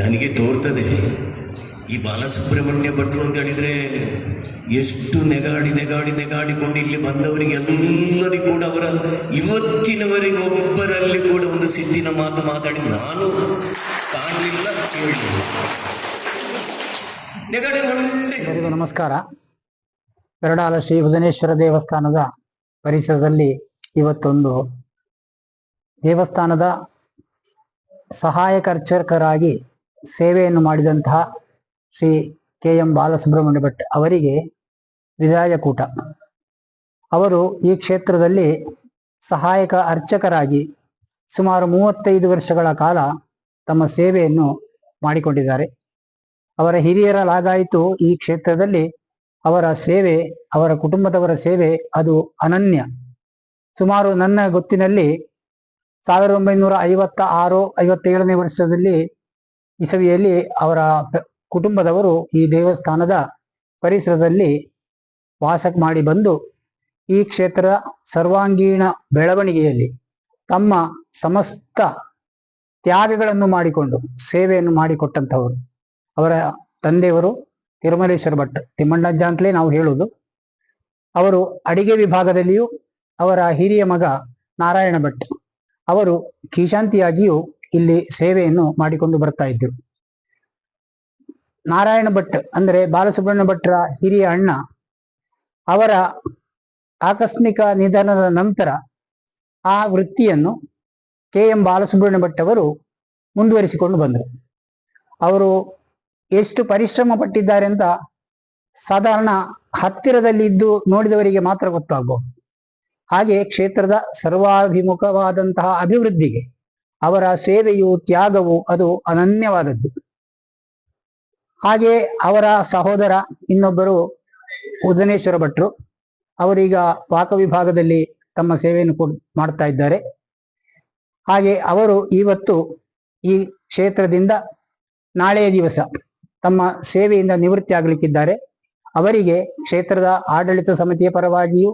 ನನಗೆ ತೋರ್ತದೆ. ಈ ಬಾಲಸುಬ್ರಹ್ಮಣ್ಯ ಭಟ್ರು ಅಂತ ಹೇಳಿದರೆ ಎಷ್ಟು ನೆಗಾಡಿ ನೆಗಾಡಿ ನೆಗಾಡಿಕೊಂಡು ಇಲ್ಲಿ ಬಂದವರಿಗೆ ಎಲ್ಲರಿಗೂ ಕೂಡ ಅವರ ಇವತ್ತಿನವರೆಗೆ ಒಬ್ಬರಲ್ಲಿ ಕೂಡ ಒಂದು ಸಿಟ್ಟಿನ ಮಾತು ಮಾತಾಡಿ ನಾನು ಕಾಣಲಿಲ್ಲ ಕೇಳಲಿಲ್ಲ ನಮಸ್ಕಾರ. ಬೆರಡಾಲ ಶ್ರೀ ಭುಜನೇಶ್ವರ ದೇವಸ್ಥಾನದ ಪರಿಸರದಲ್ಲಿ ಇವತ್ತೊಂದು ದೇವಸ್ಥಾನದ ಸಹಾಯಕ ಅರ್ಚಕರಾಗಿ ಸೇವೆಯನ್ನು ಮಾಡಿದಂತಹ ಶ್ರೀ ಕೆ ಎಂ ಬಾಲಸುಬ್ರಹ್ಮಣ್ಯ ಭಟ್ ಅವರಿಗೆ ವಿದಾಯಕೂಟ ಅವರು ಈ ಕ್ಷೇತ್ರದಲ್ಲಿ ಸಹಾಯಕ ಅರ್ಚಕರಾಗಿ ಸುಮಾರು ಮೂವತ್ತೈದು ವರ್ಷಗಳ ಕಾಲ ತಮ್ಮ ಸೇವೆಯನ್ನು ಮಾಡಿಕೊಂಡಿದ್ದಾರೆ. ಅವರ ಹಿರಿಯರ ಲಾಗಾಯಿತು ಈ ಕ್ಷೇತ್ರದಲ್ಲಿ ಅವರ ಸೇವೆ, ಅವರ ಕುಟುಂಬದವರ ಸೇವೆ ಅದು ಅನನ್ಯ. ಸುಮಾರು ನನ್ನ ಗೊತ್ತಿನಲ್ಲಿ ಸಾವಿರದ ಒಂಬೈನೂರ ಐವತ್ತ ಆರು, ಐವತ್ತೇಳನೇ ವರ್ಷದಲ್ಲಿ ಇಸವಿಯಲ್ಲಿ ಅವರ ಕುಟುಂಬದವರು ಈ ದೇವಸ್ಥಾನದ ಪರಿಸರದಲ್ಲಿ ವಾಸ ಮಾಡಿ ಬಂದು ಈ ಕ್ಷೇತ್ರದ ಸರ್ವಾಂಗೀಣ ಬೆಳವಣಿಗೆಯಲ್ಲಿ ತಮ್ಮ ಸಮಸ್ತ ತ್ಯಾಗಗಳನ್ನು ಮಾಡಿಕೊಂಡು, ಸೇವೆಯನ್ನು ಮಾಡಿಕೊಟ್ಟಂತಹವರು ಅವರ ತಂದೆಯವರು ತಿರುಮಲೇಶ್ವರ ಭಟ್ ತಿಮ್ಮಣ್ಣಜ್ಜ ಅಂತಲೇ ನಾವು ಹೇಳುವುದು. ಅವರು ಅಡಿಗೆ ವಿಭಾಗದಲ್ಲಿಯೂ ಅವರ ಹಿರಿಯ ಮಗ ನಾರಾಯಣ ಭಟ್. ಅವರು ಕೀಶಾಂತಿಯಾಗಿಯೂ ಇಲ್ಲಿ ಸೇವೆಯನ್ನು ಮಾಡಿಕೊಂಡು ಬರ್ತಾ ಇದ್ದರು. ನಾರಾಯಣ ಭಟ್ ಅಂದರೆ ಬಾಲಸುಬ್ರಹ್ಮಣ್ಯ ಭಟ್ರ ಹಿರಿಯ ಅಣ್ಣ, ಅವರ ಆಕಸ್ಮಿಕ ನಿಧನದ ನಂತರ ಆ ವೃತ್ತಿಯನ್ನು ಕೆ ಎಂ ಬಾಲಸುಬ್ರಹ್ಮಣ್ಯ ಭಟ್ ಅವರು ಮುಂದುವರಿಸಿಕೊಂಡು ಬಂದರು. ಅವರು ಎಷ್ಟು ಪರಿಶ್ರಮ ಪಟ್ಟಿದ್ದಾರೆ ಅಂತ ಸಾಧಾರಣ ಹತ್ತಿರದಲ್ಲಿ ಇದ್ದು ನೋಡಿದವರಿಗೆ ಮಾತ್ರ ಗೊತ್ತಾಗಬಹುದು. ಹಾಗೆ ಕ್ಷೇತ್ರದ ಸರ್ವಾಭಿಮುಖವಾದಂತಹ ಅಭಿವೃದ್ಧಿಗೆ ಅವರ ಸೇವೆಯು ತ್ಯಾಗವು ಅದು ಅನನ್ಯವಾದದ್ದು. ಹಾಗೆ ಅವರ ಸಹೋದರ ಇನ್ನೊಬ್ಬರು ಉದನೇಶ್ವರ ಭಟ್ರು, ಅವರೀಗ ಪಾಕ ವಿಭಾಗದಲ್ಲಿ ತಮ್ಮ ಸೇವೆಯನ್ನು ಕೊಡ್, ಮಾಡ್ತಾ ಇದ್ದಾರೆ. ಹಾಗೆ ಅವರು ಇವತ್ತು ಈ ಕ್ಷೇತ್ರದಿಂದ ನಾಳೆಯ ದಿವಸ ತಮ್ಮ ಸೇವೆಯಿಂದ ನಿವೃತ್ತಿ ಆಗಲಿಕ್ಕಿದ್ದಾರೆ. ಅವರಿಗೆ ಕ್ಷೇತ್ರದ ಆಡಳಿತ ಸಮಿತಿಯ ಪರವಾಗಿಯೂ,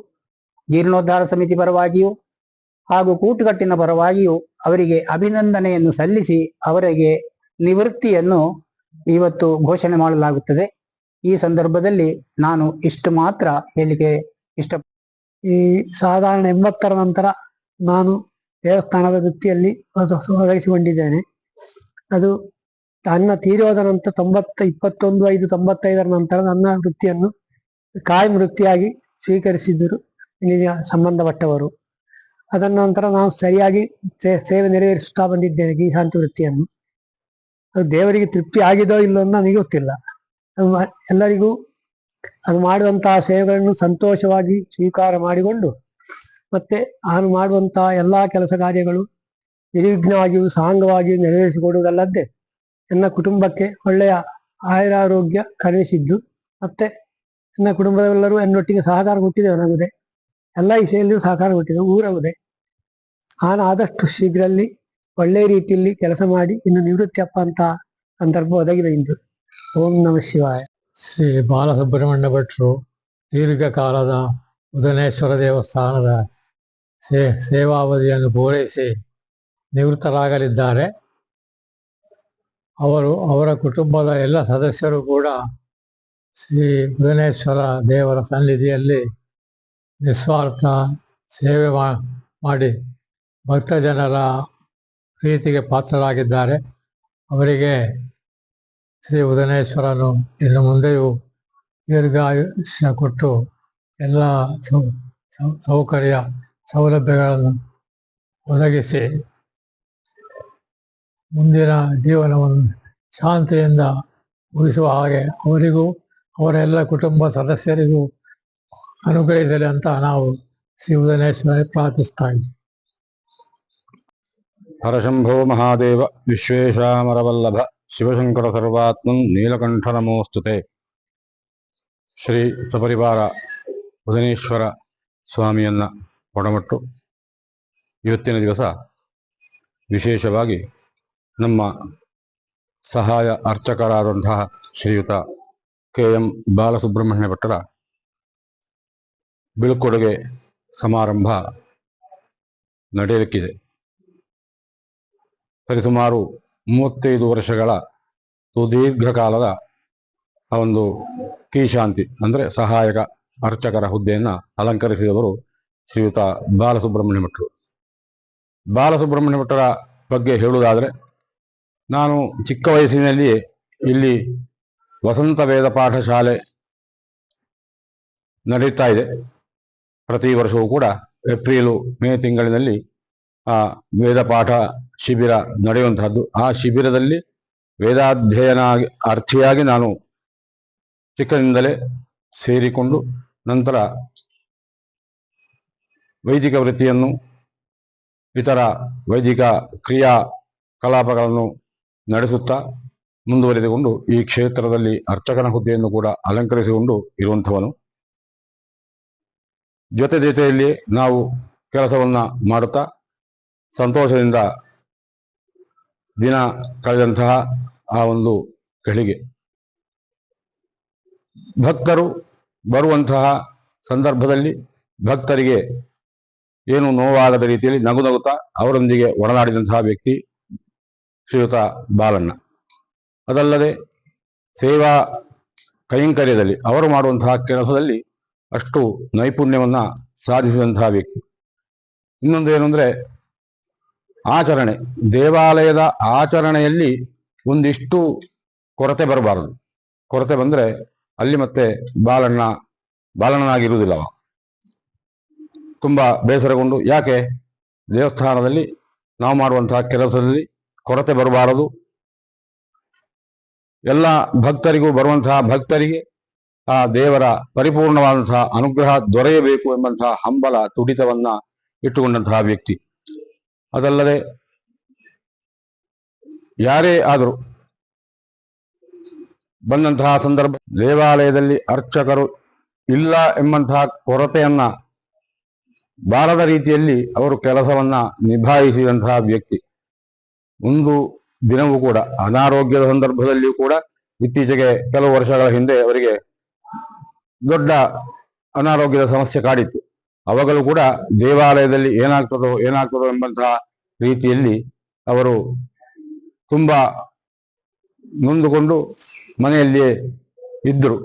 ಜೀರ್ಣೋದ್ಧಾರ ಸಮಿತಿ ಪರವಾಗಿಯೂ ಹಾಗೂ ಕೂಟುಗಟ್ಟಿನ ಪರವಾಗಿಯೂ ಅವರಿಗೆ ಅಭಿನಂದನೆಯನ್ನು ಸಲ್ಲಿಸಿ ಅವರಿಗೆ ನಿವೃತ್ತಿಯನ್ನು ಇವತ್ತು ಘೋಷಣೆ ಮಾಡಲಾಗುತ್ತದೆ. ಈ ಸಂದರ್ಭದಲ್ಲಿ ನಾನು ಇಷ್ಟು ಮಾತ್ರ ಹೇಳಿಕೆ ಇಷ್ಟ ಈ ಸಾಧಾರಣ ಎಂಬತ್ತರ ನಂತರ ನಾನು ದೇವಸ್ಥಾನದ ವೃತ್ತಿಯಲ್ಲಿ ತೊಡ- ತೊಡಗಿಸಿಕೊಂಡಿದ್ದೇನೆ ಅದು ನನ್ನ ತೀರೋದ ನಂತರ ತೊಂಬತ್ತ, ಇಪ್ಪತ್ತೊಂದು, ಐದು, ತೊಂಬತ್ತೈದರ ನಂತರ ನನ್ನ ವೃತ್ತಿಯನ್ನು ಕಾಯಂ ವೃತ್ತಿಯಾಗಿ ಸ್ವೀಕರಿಸಿದ್ದರು. ಇಲ್ಲಿನ ಸಂಬಂಧಪಟ್ಟವರು. ಅದರ ನಂತರ ನಾವು ಸರಿಯಾಗಿ ಸೇವೆ ನೆರವೇರಿಸುತ್ತಾ ಬಂದಿದ್ದೇನೆ ಗೀಶಾಂತಿ ವೃತ್ತಿಯನ್ನು. ಅದು ದೇವರಿಗೆ ತೃಪ್ತಿ ಆಗಿದೋ ಇಲ್ಲೋ ನನಗೆ ಗೊತ್ತಿಲ್ಲ. ಎಲ್ಲರಿಗೂ ಅದು ಮಾಡುವಂತಹ ಸೇವೆಗಳನ್ನು ಸಂತೋಷವಾಗಿ ಸ್ವೀಕಾರ ಮಾಡಿಕೊಂಡು ಮತ್ತೆ ನಾನು ಮಾಡುವಂತಹ ಎಲ್ಲಾ ಕೆಲಸ ಕಾರ್ಯಗಳು ನಿರ್ವಿಘ್ನವಾಗಿಯೂ ಸಾಂಗವಾಗಿಯೂ ನೆರವೇರಿಸಿಕೊಡುವುದಲ್ಲದೆ ನನ್ನ ಕುಟುಂಬಕ್ಕೆ ಒಳ್ಳೆಯ ಆಯುರಾರೋಗ್ಯ ಕರುಣಿಸಿದ್ದು ಮತ್ತೆ ನನ್ನ ಕುಟುಂಬದವೆಲ್ಲರೂ ಎನ್ನೊಟ್ಟಿಗೆ ಸಹಕಾರ ಕೊಟ್ಟಿದ್ದೇವೆ ನನಗಿದೆ ಎಲ್ಲ ಇಸೆಯಲ್ಲಿಯೂ ಸಹಕಾರ ಕೊಟ್ಟಿದೆ. ಊರವುದೇ ನಾನು ಆದಷ್ಟು ಶೀಘ್ರಲ್ಲಿ ಒಳ್ಳೆಯ ರೀತಿಯಲ್ಲಿ ಕೆಲಸ ಮಾಡಿ ಇನ್ನು ನಿವೃತ್ತಿಯಪ್ಪ ಅಂತ ಸಂದರ್ಭ ಒದಗಿದೆ ಇಂದು. ಓಂ ನಮಃ ಶಿವಾಯ. ಶ್ರೀ ಬಾಲಸುಬ್ರಹ್ಮಣ್ಯ ಭಟ್ರು, ದೀರ್ಘಕಾಲದ ಉದನೇಶ್ವರ ದೇವಸ್ಥಾನದ ಸೇ, ಸೇವಾವಧಿಯನ್ನು ಪೂರೈಸಿ ನಿವೃತ್ತರಾಗಲಿದ್ದಾರೆ. ಅವರು, ಅವರ ಕುಟುಂಬದ ಎಲ್ಲ ಸದಸ್ಯರು ಕೂಡ ಶ್ರೀ ಬುಧನೇಶ್ವರ ದೇವರ ಸನ್ನಿಧಿಯಲ್ಲಿ ನಿಸ್ವಾರ್ಥ ಸೇವೆ ಮಾಡಿ ಭಕ್ತ ಜನರ ಪ್ರೀತಿಗೆ ಪಾತ್ರರಾಗಿದ್ದಾರೆ. ಅವರಿಗೆ ಶ್ರೀ ಉದನೇಶ್ವರನು ಇನ್ನು ಮುಂದೆಯೂ ದೀರ್ಘಾಯುಷ್ಯ ಕೊಟ್ಟು ಎಲ್ಲ ಸೌಕರ್ಯ, ಸೌಲಭ್ಯಗಳನ್ನು ಒದಗಿಸಿ ಮುಂದಿನ ಜೀವನವನ್ನು ಶಾಂತಿಯಿಂದ ಮುಗಿಸುವ ಹಾಗೆ ಅವರಿಗೂ ಅವರ ಎಲ್ಲ ಕುಟುಂಬ ಸದಸ್ಯರಿಗೂ ಅನುಗ್ರಹಿಸಲಿ ಅಂತ ನಾವು ಶ್ರೀ ಉದನೇಶ್ವರ ಪ್ರಾರ್ಥಿಸ್ತಾ ಇದ್ದೀವಿ ಹರಶಂಭೋ ಮಹಾದೇವ, ವಿಶ್ವೇಶಾಮರವಲ್ಲಭ, ಶಿವಶಂಕರ ಸರ್ವಾತ್ಮನ್ ನೀಲಕಂಠ ನಮೋಸ್ತುತೆ ಶ್ರೀ ಸಪರಿವಾರ ಬುಧನೇಶ್ವರ ಸ್ವಾಮಿಯನ್ನ ಒಡಮಟ್ಟು ಇವತ್ತಿನ ದಿವಸ ವಿಶೇಷವಾಗಿ ನಮ್ಮ ಸಹಾಯ ಅರ್ಚಕರಾದಂತಹ ಶ್ರೀಯುತ ಕೆ ಎಂ ಬಾಲಸುಬ್ರಹ್ಮಣ್ಯ ಭಟ್ಟರ ಬೀಳ್ಕೊಡುಗೆ ಸಮಾರಂಭ ನಡೆಯಲಿಕ್ಕಿದೆ. ಸರಿಸುಮಾರು ಮೂವತ್ತೈದು ವರ್ಷಗಳ ಸುದೀರ್ಘ ಕಾಲದ ಒಂದು ಕೀಶಾಂತಿ ಅಂದರೆ ಸಹಾಯಕ ಅರ್ಚಕರ ಹುದ್ದೆಯನ್ನು ಅಲಂಕರಿಸಿದವರು ಶ್ರೀಯುತ ಬಾಲಸುಬ್ರಹ್ಮಣ್ಯ ಭಟ್ರು ಬಾಲಸುಬ್ರಹ್ಮಣ್ಯ ಭಟ್ಟರ ಬಗ್ಗೆ ಹೇಳುವುದಾದರೆ, ನಾನು ಚಿಕ್ಕ ವಯಸ್ಸಿನಲ್ಲಿಯೇ ಇಲ್ಲಿ ವಸಂತ ವೇದ ಪಾಠಶಾಲೆ ನಡೀತಾ ಇದೆ. ಪ್ರತಿ ವರ್ಷವೂ ಕೂಡ ಏಪ್ರಿಲು, ಮೇ ತಿಂಗಳಿನಲ್ಲಿ ಆ ವೇದ ಪಾಠ ಶಿಬಿರ ನಡೆಯುವಂತಹದ್ದು. ಆ ಶಿಬಿರದಲ್ಲಿ ವೇದಾಧ್ಯಯನ ಅರ್ಥಿಯಾಗಿ ನಾನು ಚಿಕ್ಕದಿಂದಲೇ ಸೇರಿಕೊಂಡು ನಂತರ ವೈದಿಕ ವೃತ್ತಿಯನ್ನು, ಇತರ ವೈದಿಕ ಕ್ರಿಯಾ ಕಲಾಪಗಳನ್ನು ನಡೆಸುತ್ತಾ ಮುಂದುವರೆದುಕೊಂಡು ಈ ಕ್ಷೇತ್ರದಲ್ಲಿ ಅರ್ಚಕನ ಹುದ್ದೆಯನ್ನು ಕೂಡ ಅಲಂಕರಿಸಿಕೊಂಡು ಇರುವಂಥವನು. ಜೊತೆ ಜೊತೆಯಲ್ಲಿ ನಾವು ಕೆಲಸವನ್ನ ಮಾಡುತ್ತಾ ಸಂತೋಷದಿಂದ ದಿನ ಕಳೆದಂತಹ ಆ ಒಂದು ಗಳಿಗೆ ಭಕ್ತರು ಬರುವಂತಹ ಸಂದರ್ಭದಲ್ಲಿ ಭಕ್ತರಿಗೆ ಏನು ನೋವಾಗದ ರೀತಿಯಲ್ಲಿ ನಗು ನಗುತ್ತಾ ಅವರೊಂದಿಗೆ ಒಡನಾಡಿದಂತಹ ವ್ಯಕ್ತಿ ಶ್ರೀಯುತ ಬಾಲಣ್ಣ. ಅದಲ್ಲದೆ ಸೇವಾ ಕೈಂಕರ್ಯದಲ್ಲಿ ಅವರು ಮಾಡುವಂತಹ ಕೆಲಸದಲ್ಲಿ ಅಷ್ಟು ನೈಪುಣ್ಯವನ್ನ ಸಾಧಿಸಿದಂತಹ ವ್ಯಕ್ತಿ. ಇನ್ನೊಂದು ಏನು ಆಚರಣೆ, ದೇವಾಲಯದ ಆಚರಣೆಯಲ್ಲಿ ಒಂದಿಷ್ಟು ಕೊರತೆ ಬರಬಾರದು. ಕೊರತೆ ಬಂದ್ರೆ ಅಲ್ಲಿ ಮತ್ತೆ ಬಾಲಣ್ಣ, ಬಾಲಣ್ಣನಾಗಿರುವುದಿಲ್ಲ ತುಂಬ ತುಂಬಾ ಬೇಸರಗೊಂಡು, ಯಾಕೆ? ದೇವಸ್ಥಾನದಲ್ಲಿ ನಾವು ಮಾಡುವಂತಹ ಕೆಲಸದಲ್ಲಿ ಕೊರತೆ ಬರಬಾರದು. ಎಲ್ಲ ಭಕ್ತರಿಗೂ ಬರುವಂತಹ ಭಕ್ತರಿಗೆ ಆ ದೇವರ ಪರಿಪೂರ್ಣವಾದಂತಹ ಅನುಗ್ರಹ ದೊರೆಯಬೇಕು ಎಂಬಂತಹ ಹಂಬಲ, ತುಡಿತವನ್ನ ಇಟ್ಟುಕೊಂಡಂತಹ ವ್ಯಕ್ತಿ. ಅದಲ್ಲದೆ ಯಾರೇ ಆದರೂ ಬಂದಂತಹ ಸಂದರ್ಭ, ದೇವಾಲಯದಲ್ಲಿ ಅರ್ಚಕರು ಇಲ್ಲ ಎಂಬಂತಹ ಕೊರತೆಯನ್ನ ಬಾರದ ರೀತಿಯಲ್ಲಿ ಅವರು ಕೆಲಸವನ್ನ ನಿಭಾಯಿಸಿದಂತಹ ವ್ಯಕ್ತಿ. ಒಂದು ದಿನವೂ ಕೂಡ ಅನಾರೋಗ್ಯದ ಸಂದರ್ಭದಲ್ಲಿಯೂ ಕೂಡ ಇತ್ತೀಚೆಗೆ ಕೆಲವು ವರ್ಷಗಳ ಹಿಂದೆ ಅವರಿಗೆ ದೊಡ್ಡ ಅನಾರೋಗ್ಯದ ಸಮಸ್ಯೆ ಕಾಡಿತ್ತು. ಅವಾಗಲೂ ಕೂಡ ದೇವಾಲಯದಲ್ಲಿ ಏನಾಗ್ತದೋ ಏನಾಗ್ತದೋ ಎಂಬಂತಹ ರೀತಿಯಲ್ಲಿ ಅವರು ತುಂಬಾ ನೊಂದುಕೊಂಡು ಮನೆಯಲ್ಲಿಯೇ ಇದ್ದರು.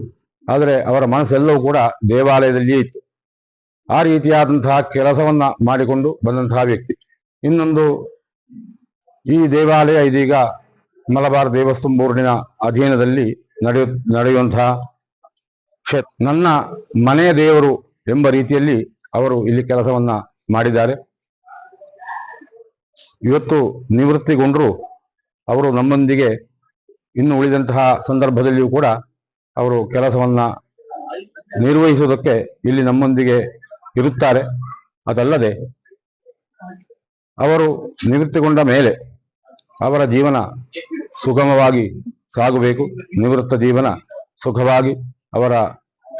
ಆದರೆ ಅವರ ಮನಸ್ಸೆಲ್ಲವೂ ಕೂಡ ದೇವಾಲಯದಲ್ಲಿಯೇ ಇತ್ತು. ಆ ರೀತಿಯಾದಂತಹ ಕೆಲಸವನ್ನ ಮಾಡಿಕೊಂಡು ಬಂದಂತಹ ವ್ಯಕ್ತಿ. ಇನ್ನೊಂದು, ಈ ದೇವಾಲಯ ಇದೀಗ ಮಲಬಾರ್ ದೇವಸ್ಥಾನ ಬೋರ್ಡಿನ ಅಧೀನದಲ್ಲಿ ನಡೆಯು, ನಡೆಯುವಂತಹ ಕ್ಷೇತ್ರ ನನ್ನ ಮನೆಯ ದೇವರು ಎಂಬ ರೀತಿಯಲ್ಲಿ ಅವರು ಇಲ್ಲಿ ಕೆಲಸವನ್ನ ಮಾಡಿದ್ದಾರೆ. ಇವತ್ತು ನಿವೃತ್ತಿಗೊಂಡರು ಅವರು ನಮ್ಮೊಂದಿಗೆ ಇನ್ನು ಉಳಿದಂತಹ ಸಂದರ್ಭದಲ್ಲಿಯೂ ಕೂಡ ಅವರು ಕೆಲಸವನ್ನ ನಿರ್ವಹಿಸುವುದಕ್ಕೆ ಇಲ್ಲಿ ನಮ್ಮೊಂದಿಗೆ ಇರುತ್ತಾರೆ. ಅದಲ್ಲದೆ ಅವರು ನಿವೃತ್ತಿಗೊಂಡ ಮೇಲೆ ಅವರ ಜೀವನ ಸುಗಮವಾಗಿ ಸಾಗಬೇಕು. ನಿವೃತ್ತ ಜೀವನ ಸುಖವಾಗಿ ಅವರ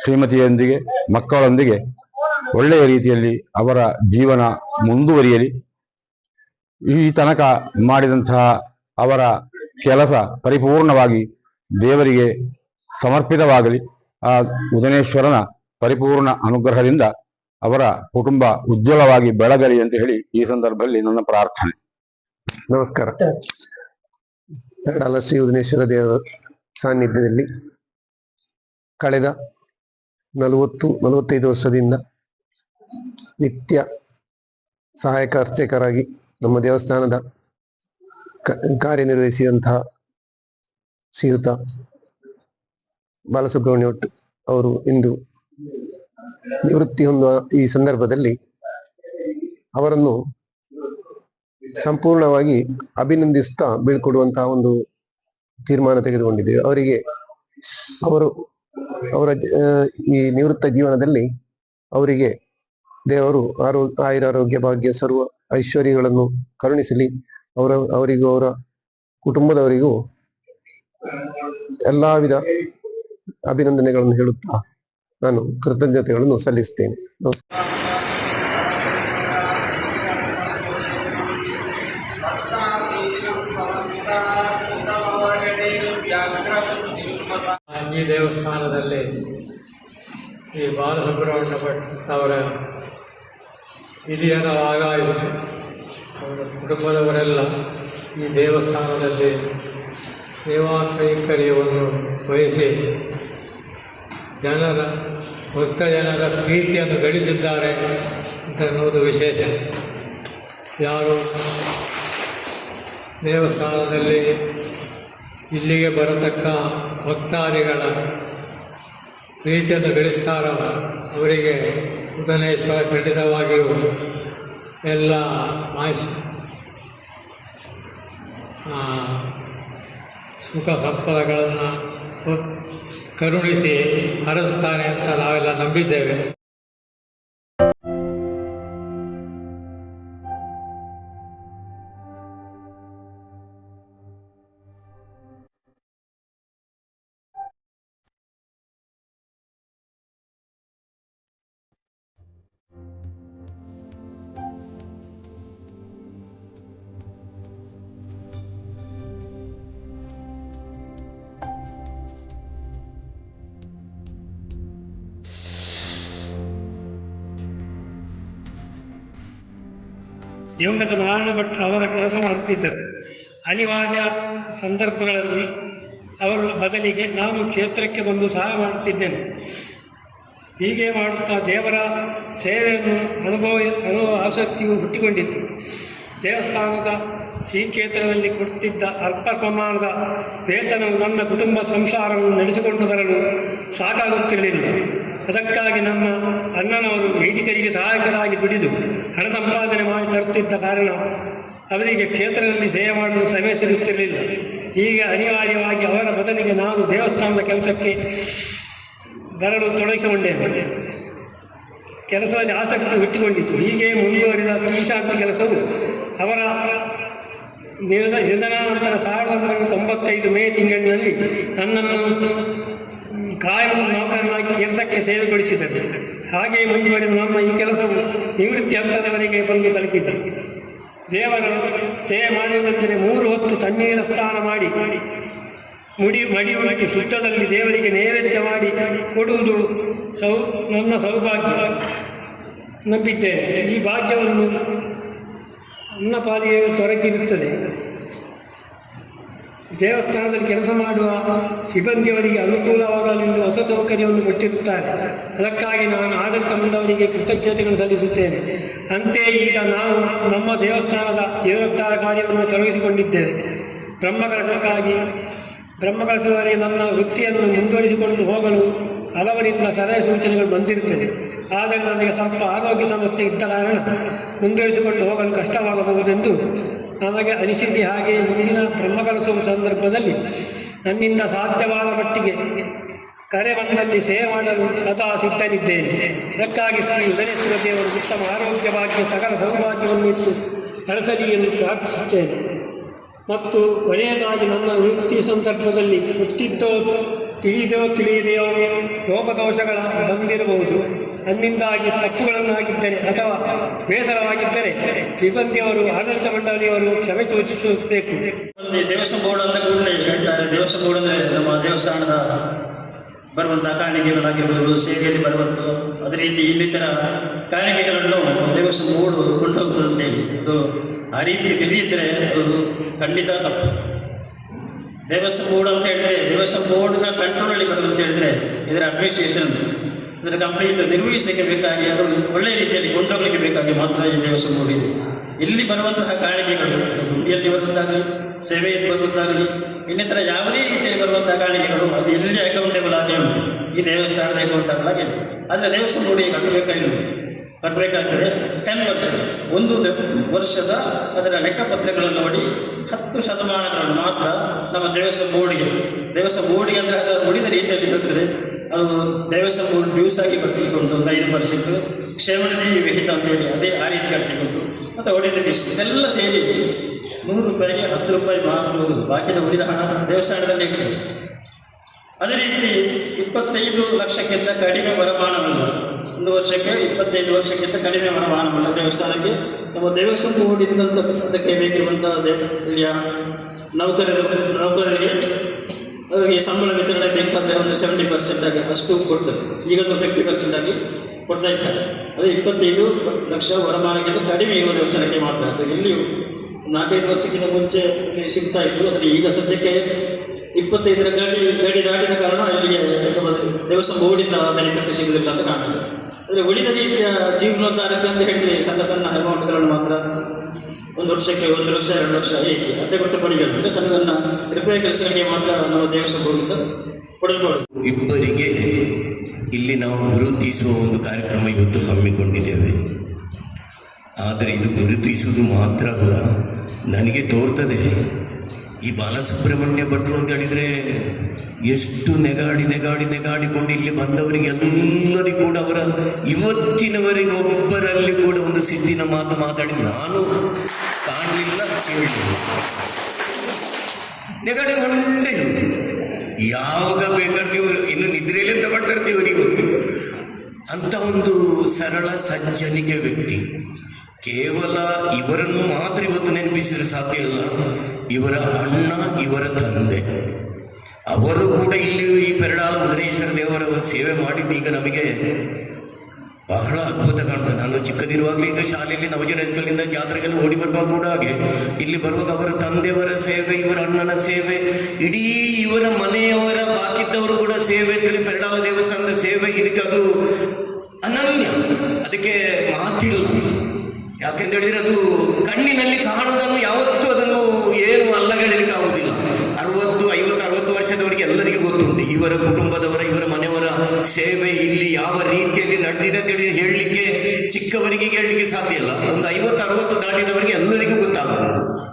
ಶ್ರೀಮತಿಯೊಂದಿಗೆ, ಮಕ್ಕಳೊಂದಿಗೆ ಒಳ್ಳೆಯ ರೀತಿಯಲ್ಲಿ ಅವರ ಜೀವನ ಮುಂದುವರಿಯಲಿ. ಈ ತನಕ ಮಾಡಿದಂತಹ ಅವರ ಕೆಲಸ ಪರಿಪೂರ್ಣವಾಗಿ ದೇವರಿಗೆ ಸಮರ್ಪಿತವಾಗಲಿ. ಆ ಉದನೇಶ್ವರನ ಪರಿಪೂರ್ಣ ಅನುಗ್ರಹದಿಂದ ಅವರ ಕುಟುಂಬ ಉಜ್ವಲವಾಗಿ ಬೆಳಗಲಿ ಅಂತ ಹೇಳಿ ಈ ಸಂದರ್ಭದಲ್ಲಿ ನನ್ನ ಪ್ರಾರ್ಥನೆ. ನಮಸ್ಕಾರ. ಶ್ರೀ ಉದನೇಶ್ವರ ದೇವರ ಸಾನ್ನಿಧ್ಯದಲ್ಲಿ ಕಳೆದ ನಲವತ್ತು, ನಲವತ್ತೈದು ವರ್ಷದಿಂದ ನಿತ್ಯ ಸಹಾಯಕ ಅರ್ಚಕರಾಗಿ ನಮ್ಮ ದೇವಸ್ಥಾನದ ಕಾರ್ಯನಿರ್ವಹಿಸಿದಂತಹ ಶ್ರೀಯುತ ಬಾಲಸುಬ್ರಹ್ಮಣ್ಯ ಭಟ್ ಅವರು ಇಂದು ನಿವೃತ್ತಿ ಹೊಂದುವ ಈ ಸಂದರ್ಭದಲ್ಲಿ ಅವರನ್ನು ಸಂಪೂರ್ಣವಾಗಿ ಅಭಿನಂದಿಸುತ್ತಾ ಬೀಳ್ಕೊಡುವಂತಹ ಒಂದು ತೀರ್ಮಾನ ತೆಗೆದುಕೊಂಡಿದ್ದೇವೆ. ಅವರಿಗೆ ಅವರು ಅವರ ಈ ನಿವೃತ್ತ ಜೀವನದಲ್ಲಿ ಅವರಿಗೆ ದೇವರು ಆರೋಗ್ಯ ಆಯುರಾರೋಗ್ಯ, ಭಾಗ್ಯ, ಸರ್ವ ಐಶ್ವರ್ಯಗಳನ್ನು ಕರುಣಿಸಲಿ. ಅವರ, ಅವರಿಗೂ ಅವರ ಕುಟುಂಬದವರಿಗೂ ಎಲ್ಲಾ ವಿಧ ಅಭಿನಂದನೆಗಳನ್ನು ಹೇಳುತ್ತಾ ನಾನು ಕೃತಜ್ಞತೆಗಳನ್ನು ಸಲ್ಲಿಸುತ್ತೇನೆ. ದೇವಸ್ಥಾನದಲ್ಲಿ ಶ್ರೀ ಬಾಲಸುಬ್ರಹ್ಮಣ್ಯ ಭಟ್ ಅವರ ಹಿರಿಯರ ಆಗಾಯಿತು ಅವರ ಕುಟುಂಬದವರೆಲ್ಲ ಈ ದೇವಸ್ಥಾನದಲ್ಲಿ ಸೇವಾ ಕೈಂಕರ್ಯವನ್ನು ವಹಿಸಿ ಜನರ, ಭಕ್ತ ಜನರ ಪ್ರೀತಿಯನ್ನು ಗಳಿಸಿದ್ದಾರೆ ಅಂತ ಅನ್ನೋದು ವಿಶೇಷ. ಯಾರು ದೇವಸ್ಥಾನದಲ್ಲಿ ಇಲ್ಲಿಗೆ ಬರತಕ್ಕ ಭಕ್ತಾದಿಗಳ ಪ್ರೀತಿಯನ್ನು ಗಳಿಸ್ತಾರೋ ಅವರಿಗೆ ಉದನೇಶ್ವರ ಖಂಡಿತವಾಗಿಯೂ ಎಲ್ಲ ಮಾಹಿತಿ ಸುಖ ಸಫಲಗಳನ್ನು ಕರುಣಿಸಿ ಹರಿಸ್ತಾನೆ ಅಂತ ನಾವೆಲ್ಲ ನಂಬಿದ್ದೇವೆ. ನಾರಾಯಣ ಭಟ್ರು ಅವರ ಕೆಲಸ ಮಾಡುತ್ತಿದ್ದರು. ಅನಿವಾರ್ಯ ಸಂದರ್ಭಗಳಲ್ಲಿ ಅವರು ಬದಲಿಗೆ ನಾನು ಕ್ಷೇತ್ರಕ್ಕೆ ಬಂದು ಸಹಾಯ ಮಾಡುತ್ತಿದ್ದೇನೆ. ಹೀಗೆ ಮಾಡುತ್ತಾ ದೇವರ ಸೇವೆಯನ್ನು ಅನುಭವ ಅನುಭವ ಆಸಕ್ತಿಯು ಹುಟ್ಟಿಕೊಂಡಿತ್ತು. ದೇವಸ್ಥಾನದ ಶ್ರೀಕ್ಷೇತ್ರದಲ್ಲಿ ಕೊಡುತ್ತಿದ್ದ ಅಲ್ಪ ಪ್ರಮಾಣದ ವೇತನವು ನನ್ನ ಕುಟುಂಬ ಸಂಸಾರವನ್ನು ನಡೆಸಿಕೊಂಡು ಬರಲು ಸಾಕಾಗುತ್ತಿರಲಿಲ್ಲ. ಅದಕ್ಕಾಗಿ ನಮ್ಮ ಅಣ್ಣನವರು ವೈದಿಕರಿಗೆ ಸಹಾಯಕರಾಗಿ ದುಡಿದು ಹಣ ಸಂಪಾದನೆ ಮಾಡಿ ತರುತ್ತಿದ್ದ ಕಾರಣ ಅವರಿಗೆ ಕ್ಷೇತ್ರದಲ್ಲಿ ಸೇವೆ ಮಾಡಲು ಸಮಯ ಸಿಗುತ್ತಿರಲಿಲ್ಲ. ಹೀಗೆ ಅನಿವಾರ್ಯವಾಗಿ ಅವರ ಬದಲಿಗೆ ನಾನು ದೇವಸ್ಥಾನದ ಕೆಲಸಕ್ಕೆ ಬರಲು ತೊಡಗಿಸಿಕೊಂಡೇನೆ. ಕೆಲಸದಲ್ಲಿ ಆಸಕ್ತಿ ಹುಟ್ಟಿಕೊಂಡಿತು ಹೀಗೆ ಮುಂದುವರಿದ ಈಶಾಂತಿ ಕೆಲಸವು ಅವರ ನಿಧನ ನಿಧನಾನಂತರ ಸಾವಿರದ ಒಂಬೈನೂರ ತೊಂಬತ್ತೈದು ಮೇ ತಿಂಗಳಿನಲ್ಲಿ ನನ್ನನ್ನು ಕಾಯಂ ನೌಕರನಾಗಿ ಕೆಲಸಕ್ಕೆ ಸೇವೆಗೊಳಿಸಿದರು. ಹಾಗೆ ಮುಂದುವರೆದು ನಮ್ಮ ಈ ಕೆಲಸವು ನಿವೃತ್ತಿ ಹಂತದವರೆಗೆ ಬಂದು ತಲುಪಿತು. ದೇವರ ಸೇವೆ ಮಾಡುವುದೆಂದರೆ ಮೂರು ಹೊತ್ತು ತಣ್ಣೀರ ಸ್ನಾನ ಮಾಡಿ, ಮುಡಿ ಮಡಿ ಉಳಿಕೆ ಸುತ್ತದಲ್ಲಿ ದೇವರಿಗೆ ನೈವೇದ್ಯ ಮಾಡಿ ಕೊಡುವುದು ಸೌ, ನನ್ನ ಸೌಭಾಗ್ಯ. ನಂಬಿದ್ದೇನೆ. ಈ ಭಾಗ್ಯವನ್ನು ನನ್ನ ಪಾಲಿಗೆ ತೊರಕಿರುತ್ತದೆ ದೇವಸ್ಥಾನದಲ್ಲಿ ಕೆಲಸ ಮಾಡುವ ಸಿಬ್ಬಂದಿಯವರಿಗೆ ಅನುಕೂಲವಾಗಲೆಂದು ಹೊಸ ಸೌಕರ್ಯವನ್ನು ಕೊಟ್ಟಿರುತ್ತಾರೆ. ಅದಕ್ಕಾಗಿ ನಾನು ಆಡಳಿತ ಮಂಡವರಿಗೆ ಕೃತಜ್ಞತೆಗಳನ್ನು ಸಲ್ಲಿಸುತ್ತೇನೆ. ಅಂತೆಯೇ ಈಗ ನಾವು ನಮ್ಮ ದೇವಸ್ಥಾನದ ದೇವಸ್ಥಾನ ಕಾರ್ಯವನ್ನು ತೊಡಗಿಸಿಕೊಂಡಿದ್ದೇವೆ. ಬ್ರಹ್ಮಕಲಶಕ್ಕಾಗಿ ಬ್ರಹ್ಮಕಲಶದವರೆಗೆ ನನ್ನ ವೃತ್ತಿಯನ್ನು ಮುಂದುವರಿಸಿಕೊಂಡು ಹೋಗಲು ಹಲವರಿಂದ ಸಲಹೆ ಸೂಚನೆಗಳು ಬಂದಿರುತ್ತದೆ ಆದರೆ ನನಗೆ ಸ್ವಲ್ಪ ಆರೋಗ್ಯ ಸಮಸ್ಯೆ ಇದ್ದ ಕಾರಣ ಮುಂದುವರಿಸಿಕೊಂಡು ಹೋಗಲು ಕಷ್ಟವಾಗಬಹುದೆಂದು ನನಗೆ ಅನಿಸಿದೆ ಹಾಗೆ ಮುಂದಿನ ಬ್ರಹ್ಮಕಲಸವ ಸಂದರ್ಭದಲ್ಲಿ ನನ್ನಿಂದ ಸಾಧ್ಯವಾದ ಮಟ್ಟಿಗೆ ಕರೆ ಬಂದಲ್ಲಿ ಸೇವೆ ಮಾಡಲು ಸದಾ ಸಿದ್ಧನಿದ್ದೇನೆ. ಅದಕ್ಕಾಗಿ ಶ್ರೀ ಉದಯೇಶ್ವರ ದೇವರು ಉತ್ತಮ ಆರೋಗ್ಯವಾಗಿ ಸಕಲ ಸೌಭಾಗ್ಯವನ್ನು ಇಟ್ಟು ನಡೆಸಲಿ ಎಂದು ಪ್ರಾರ್ಥಿಸುತ್ತೇನೆ. ಮತ್ತು ಕೊನೆಯದಾಗಿ ನನ್ನ ವೃತ್ತಿ ಸಂದರ್ಭದಲ್ಲಿ ಗೊತ್ತಿದ್ದೋ ತಿಳಿದೋ ತಿಳಿಯದೆಯೋ ಲೋಪದೋಷಗಳ ಬಂದಿರಬಹುದು. ನನ್ನಿಂದಾಗಿ ತಪ್ಪುಗಳನ್ನಾಗಿದ್ದರೆ ಅಥವಾ ಬೇಸರವಾಗಿದ್ದರೆ ಸಿಬ್ಬಂದಿಯವರು ಆಡಳಿತ ಮಂಡಳಿಯವರು ಕ್ಷಮೆ ಸೂಚಿಸಬೇಕು ದೇವಸ್ವ ಬೋರ್ಡ್ ಅಂತ ಕೂಡಲೇ ಹೇಳ್ತಾರೆ. ದೇವಸ್ಥಾನ ಬೋರ್ಡ್ ಅಂದರೆ ನಮ್ಮ ದೇವಸ್ಥಾನದ ಬರುವಂಥ ಕಾಣಿಕೆಗಳಾಗಿರ್ಬೋದು ಸೇವೆಯಲ್ಲಿ ಬರುವಂತೂ ಅದೇ ರೀತಿ ಇನ್ನಿತರ ಕಾಣಿಕೆಗಳನ್ನು ದೇವಸ್ವ ಬೋರ್ಡ್ ಕೊಂಡು ಹೋಗ್ತದೆ ಅಂತೇಳಿ ಅದು ಆ ರೀತಿ ತಿಳಿಯಿದ್ರೆ ಅದು ಖಂಡಿತ ತಪ್ಪು. ದೇವಸ್ವ ಬೋರ್ಡ್ ಅಂತ ಹೇಳಿದ್ರೆ ದೇವಸ್ವ ಬೋರ್ಡ್ನ ಕಂಟ್ರೋಲಲ್ಲಿ ಅಂತ ಹೇಳಿದ್ರೆ ಇದರ ಅಡ್ಮಿನಿಸ್ಟ್ರೇಷನ್ ಇದರ ಕಂಪ್ಲೀಟ್ ನಿರ್ವಹಿಸಲಿಕ್ಕೆ ಬೇಕಾಗಿ ಅದು ಒಳ್ಳೆಯ ರೀತಿಯಲ್ಲಿ ಕೊಂಡೋಗಲಿಕ್ಕೆ ಬೇಕಾಗಿ ಮಾತ್ರ ಈ ದೇವಸ್ಥಾನ ನೋಡಿದೆ. ಇಲ್ಲಿ ಬರುವಂತಹ ಕಾಣಿಕೆಗಳು ಇಲ್ಲಿ ಬರುವಂತಾಗಲಿ, ಸೇವೆಯಲ್ಲಿ ಬರುವಂತಾಗಲಿ, ಇನ್ನಿತರ ಯಾವುದೇ ರೀತಿಯಲ್ಲಿ ಬರುವಂತಹ ಕಾಣಿಕೆಗಳು, ಅದು ಎಲ್ಲಿ ಅಕೌಂಟೇಬಲ್ ಆಗಿ ಈ ದೇವಸ್ಥಾನದ ಅಕೌಂಟೇಬಲ್ ಆಗಿ ಉಂಟು. ಆದರೆ ದೇವಸ್ಥಾನ ನೋಡಿ ಕಟ್ಟಬೇಕಾಗಿ ಕಟ್ಟಬೇಕಾಗ್ತದೆ ಟೆನ್ ಪರ್ಸೆಂಟ್ ಒಂದು ವರ್ಷದ ಅದರ ಲೆಕ್ಕಪತ್ರಗಳನ್ನು ನೋಡಿ, ಹತ್ತು ಶತಮಾನಗಳನ್ನು ಮಾತ್ರ ನಮ್ಮ ದೇವಸ ಬೋರ್ಡಿಗೆ ದೇವಸ ಬೋರ್ಡಿಗೆ ಅಂದರೆ ಅದು ಉಳಿದ ರೀತಿಯಲ್ಲಿ ಬರ್ತದೆ ಅದು ದೇವಸ ಬೋರ್ಡ್ ಡ್ಯೂಸ್ ಆಗಿ ಕಟ್ಟಿಕೊಂಡು ಒಂದು ಐದು ಪರ್ಸೆಂಟ್ ಕ್ಷೇಮನಿಧಿ ವಿಹಿತ ಅಂತೇಳಿ ಅದೇ ಆ ರೀತಿ ಕಟ್ಟಿಕೊಂಡು ಮತ್ತು ಉಳಿದ ಡಿಸ್ಟ್ ಇದೆಲ್ಲ ಸೇರಿ ನೂರು ರೂಪಾಯಿಗೆ ಹತ್ತು ರೂಪಾಯಿ ಮಾತ್ರ ಹೋಗುದು. ಬಾಕಿದ ಉಳಿದ ಹಣ ದೇವಸ್ಥಾನದಲ್ಲಿ ಇರ್ತದೆ. ಅದೇ ರೀತಿ ಇಪ್ಪತ್ತೈದು ಲಕ್ಷಕ್ಕಿಂತ ಕಡಿಮೆ ವರಮಾನವಿಲ್ಲ. ಒಂದು ವರ್ಷಕ್ಕೆ, ಇಪ್ಪತ್ತೈದು ವರ್ಷಕ್ಕಿಂತ ಕಡಿಮೆ ವರಮಾನವಿಲ್ಲ ದೇವಸ್ಥಾನಕ್ಕೆ, ನಮ್ಮ ದೇವಸ್ಥಾನ ಬೇಕಿರುವಂಥ ದೇವ ಇಲ್ಲಿಯ ನೌಕರರು, ನೌಕರರಿಗೆ ಅವರಿಗೆ ಸಂಬಳ ವಿತರಣೆ ಬೇಕಾದರೆ ಒಂದು ಸೆವೆಂಟಿ ಪರ್ಸೆಂಟ್ ಆಗಿ ಅಷ್ಟು ಕೊಡ್ತಾರೆ. ಒಂದು ಫಿಫ್ಟಿ ಪರ್ಸೆಂಟ್ ಆಗಿ ಕೊಡ್ತಾ ಇದ್ದಾರೆ. ಅದು ಇಪ್ಪತ್ತೈದು ಲಕ್ಷ ವರಮಾನಕ್ಕಿಂತ ಕಡಿಮೆ ಇರುವ ದೇವಸ್ಥಾನಕ್ಕೆ ಮಾತ್ರ. ಅದು ಇಲ್ಲಿಯೂ ನಾಲ್ಕೈದು ವರ್ಷಕ್ಕಿಂತ ಮುಂಚೆ ಸಿಗ್ತಾ ಇತ್ತು. ಆದರೆ ಈಗ ಸದ್ಯಕ್ಕೆ ಇಪ್ಪತ್ತೈದರ ಗಡಿ ಗಡಿ ದಾಟಿದ ಕಾರಣ ಇಲ್ಲಿಗೆ ದೇವಸ್ಥಾನ ಓಡಿದ್ದ ಬೆನಿಫಿಟ್ ಸಿಗುವುದಿಲ್ಲ ಅಂತ ಕಾಣ್ತದೆ. ಆದರೆ ಉಳಿದ ರೀತಿಯ ಜೀವನೋದ್ಧಾರಕ್ಕೆ ಅಂತ ಹೇಳಿ ಸಣ್ಣ ಸಣ್ಣ ಅಮೌಂಟ್ಗಳನ್ನು ಮಾತ್ರ ಒಂದು ವರ್ಷಕ್ಕೆ ಒಂದು ವರ್ಷ ಎರಡು ವರ್ಷ ಹೀಗೆ ಕೊಟ್ಟು ಪಡಿಗಳು ಅಂದರೆ ಸಣ್ಣ ಸಣ್ಣ ಕೃಪೆಯ ಕೆಲಸಗಳಿಗೆ ಮಾತ್ರ ನಮ್ಮ ದೇವಸ್ಥಾನ ಪಡೆದುಕೊಳ್ಳಿ ಇಬ್ಬರಿಗೆ ಇಲ್ಲಿ ನಾವು ಗುರುತಿಸುವ ಒಂದು ಕಾರ್ಯಕ್ರಮ ಇವತ್ತು ಹಮ್ಮಿಕೊಂಡಿದ್ದೇವೆ. ಆದರೆ ಇದು ಗುರುತಿಸುವುದು ಮಾತ್ರ ಅಲ್ಲ, ನನಗೆ ತೋರ್ತದೆ. ಈ ಬಾಲಸುಬ್ರಹ್ಮಣ್ಯ ಭಟ್ರು ಅಂತ ಹೇಳಿದರೆ ಎಷ್ಟು ನೆಗಾಡಿ ನೆಗಾಡಿ ನೆಗಾಡಿಕೊಂಡು ಇಲ್ಲಿ ಬಂದವರಿಗೆ ಎಲ್ಲರಿಗೂ ಕೂಡ ಅವರ ಇವತ್ತಿನವರೆಗೆ ಒಬ್ಬರಲ್ಲಿ ಕೂಡ ಒಂದು ಸಿದ್ದಿನ ಮಾತು ಮಾತಾಡಿ ನಾನು ಕಾಣಲಿಲ್ಲ ಕೇಳಲಿಲ್ಲ ನೆಗಡಿ ಒಂದೇ ಯಾವಾಗ ಬೇಕಾದ್ರೆ ಇನ್ನು ನಿದ್ರೆಯಲ್ಲಿ ಎಂತ ಮಾಡ್ತಾರೆ ದೇವರಿಗೆ ಗೊತ್ತು ಅಂತ ಒಂದು ಸರಳ ಸಜ್ಜನಿಕೆ ವ್ಯಕ್ತಿ. ಕೇವಲ ಇವರನ್ನು ಮಾತ್ರ ಇವತ್ತು ನೆನಪಿಸಿದ್ರೆ ಸಾಧ್ಯ ಇಲ್ಲ. ಇವರ ಅಣ್ಣ, ಇವರ ತಂದೆ. ಅವರು ಕೂಡ ಇಲ್ಲಿ ಈ ಪೆರಡಾಲ ಉದರೇಶ್ವರ ದೇವರ ಸೇವೆ ಮಾಡಿದ್ದು. ಈಗ ನಮಗೆ ಬಹಳ ಅದ್ಭುತ ಕಾಣ್ತದೆ. ನಾನು ಚಿಕ್ಕದಿರುವಾಗಲೇ ಈಗ ಶಾಲೆಯಲ್ಲಿ ನವಜನ ಹೈಸ್ಕೂಲಿಂದ ಜಾತ್ರೆಗೆಲ್ಲ ಓಡಿ ಬರುವಾಗ ಕೂಡ ಹಾಗೆ. ಇಲ್ಲಿ ಬರುವಾಗ ಅವರ ತಂದೆಯವರ ಸೇವೆ, ಇವರ ಅಣ್ಣನ ಸೇವೆ, ಇಡೀ ಇವರ ಮನೆಯವರ ಬಾಕಿದ್ದವರು ಕೂಡ ಸೇವೆ ಅಂತೇಳಿ ಪೆರಡಾಲ ದೇವಸ್ಥಾನದ ಸೇವೆ. ಇದಕ್ಕೆ ಅದು ಅನನ್ಯ. ಅದಕ್ಕೆ ಮಾತಿಲ್ಲ ಯಾಕೆಂತ ಹೇಳಿದ್ರೆ ಅದು ಕಣ್ಣಿನಲ್ಲಿ ಕಾಣುವುದನ್ನು ಯಾವತ್ತೂ ಅದನ್ನು ಏನು ಅಲ್ಲಗಡಲಿಕ್ಕೆ ಆಗುವುದಿಲ್ಲ ಅರವತ್ತು, ಐವತ್ತು, ಅರವತ್ತು ವರ್ಷದವರಿಗೆ ಎಲ್ಲರಿಗೂ ಗೊತ್ತುಂಟು. ಇವರ ಕುಟುಂಬದವರ, ಇವರ ಮನೆಯವರ ಸೇವೆ ಇಲ್ಲಿ ಯಾವ ರೀತಿಯಲ್ಲಿ ನಡೆದಿದೆ ಅಂತೇಳಿ ಹೇಳಲಿಕ್ಕೆ ಚಿಕ್ಕವರಿಗೆ ಹೇಳಲಿಕ್ಕೆ ಸಾಧ್ಯ ಇಲ್ಲ. ಒಂದು ಐವತ್ತು, ಅರವತ್ತು ದಾಟಿದವರಿಗೆ ಎಲ್ಲರಿಗೂ ಗೊತ್ತಾಗುತ್ತೆ